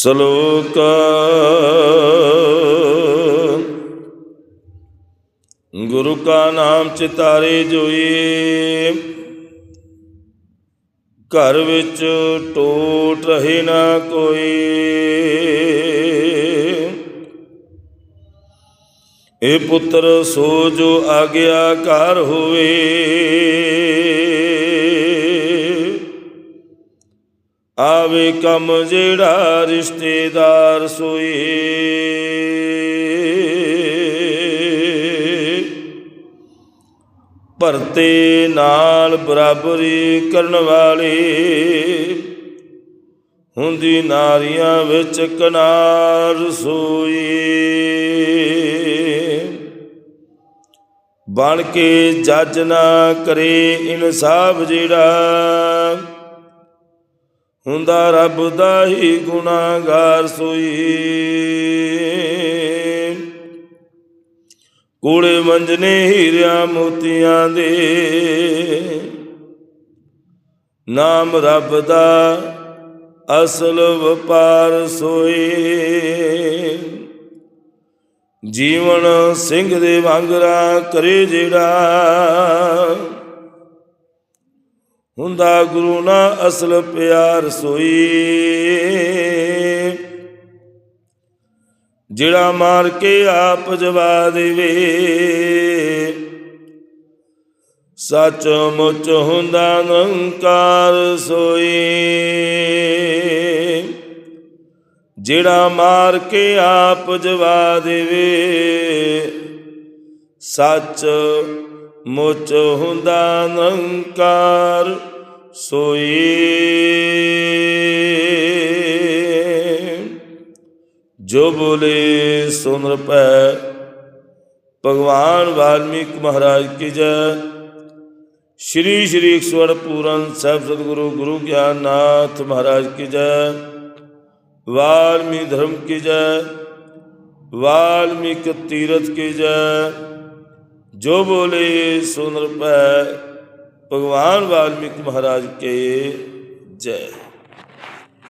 ਸ਼ਲੋਕ। ਗੁਰੂ ਕਾ ਨਾਮ ਚਿਤਾਰੇ ਜੋਈ। ਘਰ ਵਿੱਚ ਟੋਟ ਰਹੇ ਨਾ ਕੋਈ। ਏ ਪੁੱਤਰ ਸੋ ਜੋ ਆਗਿਆਕਾਰ ਹੋਵੇ। ਆਵੇ ਕੰਮ ਜਿਹੜਾ ਰਿਸ਼ਤੇਦਾਰ ਸੋਈ ਭਰਤੇ ਨਾਲ ਬਰਾਬਰੀ ਕਰਨ ਵਾਲੀ, ਹੁੰਦੀ ਨਾਰੀਆਂ ਵਿੱਚ ਕਨਾਰ ਸੋਈ ਬਣ ਕੇ ਜੱਜ ਨਾ ਕਰੇ ਇਨਸਾਫ ਜਿਹੜਾ ਹੁੰਦਾ ਰੱਬ ਦਾ ਹੀ ਗੁਨਾਹਗਾਰ ਸੋਈ। ਕੂੜੇ ਮੰਜਨੇ ਹੀਰਿਆਂ ਮੋਤੀਆਂ ਦੇ। ਨਾਮ ਰੱਬ ਦਾ ਅਸਲ ਵਪਾਰ ਸੋਈ। ਜੀਵਨ ਸਿੰਘ ਦੇ ਵਾਂਗਰਾ ਕਰੇ ਜਿਹੜਾ। ਹੁੰਦਾ ਗੁਰੂ ਨਾ ਅਸਲ ਪਿਆਰ ਸੋਈ। ਜਿਹੜਾ ਮਾਰ ਕੇ ਆਪ ਜਵਾ ਦੇਵੇ, ਸੱਚ ਮੁੱਚ ਹੁੰਦਾ ਨੰਕਾਰ ਸੋਈ। ਜਿਹੜਾ ਮਾਰ ਕੇ ਆਪ ਜਵਾ ਦੇਵੇ, ਸੱਚ ਮੁੱਚ ਹੁੰਦਾ ਨੰਕਾਰ ਸੋਈ। ਜੋ ਬੋਲੇ ਸੁਨ ਰਪੈ ਭਗਵਾਨ ਵਾਲਮੀਕ ਮਹਾਰਾਜ ਕੀ ਜੈ। ਸ਼੍ਰੀ ਸ਼੍ਰੀ 108 ਪੂਰਨ ਸਾਹਿਬ ਸਤਿਗੁਰੂ, ਗੁਰੂ ਗਿਆਨਨਾਥ ਮਹਾਰਾਜ ਕੀ ਜੈ। ਵਾਲਮੀਕ ਧਰਮ ਕੀ ਜੈ। ਵਾਲਮੀਕ ਤੀਰਥ ਕੀ ਜੈ। ਜੋ ਬੋਲੇ ਸੁਨ ਰਪੈ ਭਗਵਾਨ ਵਾਲਮੀਕ ਮਹਾਰਾਜ ਕੇ ਜੈ।